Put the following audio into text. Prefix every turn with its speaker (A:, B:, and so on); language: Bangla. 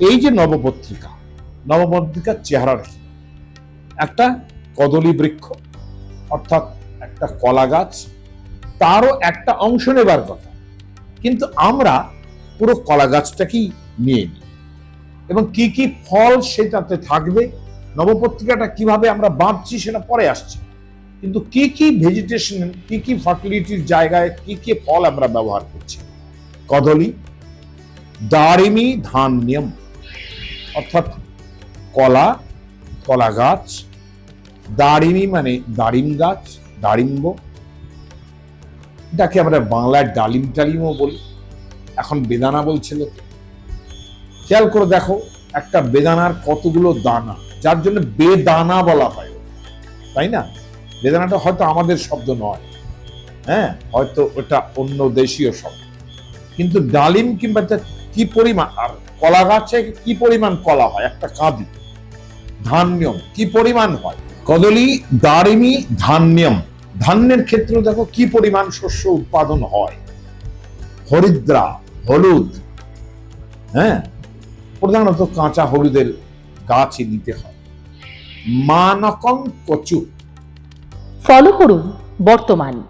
A: এই যে নবপত্রিকা, নবপত্রিকার চেহারা কি? একটা কদলী বৃক্ষ, অর্থাৎ একটা কলা গাছ, তারও একটা অংশ নেবার কথা। কিন্তু আমরা পুরো কলা গাছটাকেই নিয়ে নিই। এবং কি কি ফল সেটাতে থাকবে, নবপত্রিকাটা কীভাবে আমরা বাঁধছি সেটা পরে আসছে। কিন্তু কি কি ভেজিটেশন কি কি ফার্টিলিটির জায়গায় কি কি ফল আমরা ব্যবহার করছি? কদলী, দারিমি ধান্যম। অর্থাৎ কলা কলা গাছ, দারিমি মানে দারিম গাছ, দারিম্ব। এটাকে আমরা বাংলায় ডালিম টালিমও বলি। এখন বেদানা বলছে লোকে। খেয়াল করে দেখো, একটা বেদানার কতগুলো দানা, যার জন্য বেদানা বলা হয়। তাই না? বেদানাটা হয়তো আমাদের শব্দ নয়। হ্যাঁ হয়তো ওটা অন্য দেশীয় শব্দ। কিন্তু ডালিম কিংবা কি পরিমাণ? আর কলা গাছে কি পরিমাণ কলা হয়? একটা কাঁদি। ধান্যম, কি পরিমাণ হয়? কদলী, দারিমি, ধান্যম। ধান্যের ক্ষেত্রে দেখো কি পরিমাণ শস্য উৎপাদন হয়? হরিদ্রা, হলুদ। হ্যাঁ? প্রধানত কাঁচা হলুদের গাছই নিতে হয়। মানকম কচু।
B: ফলো করুন বর্তমান।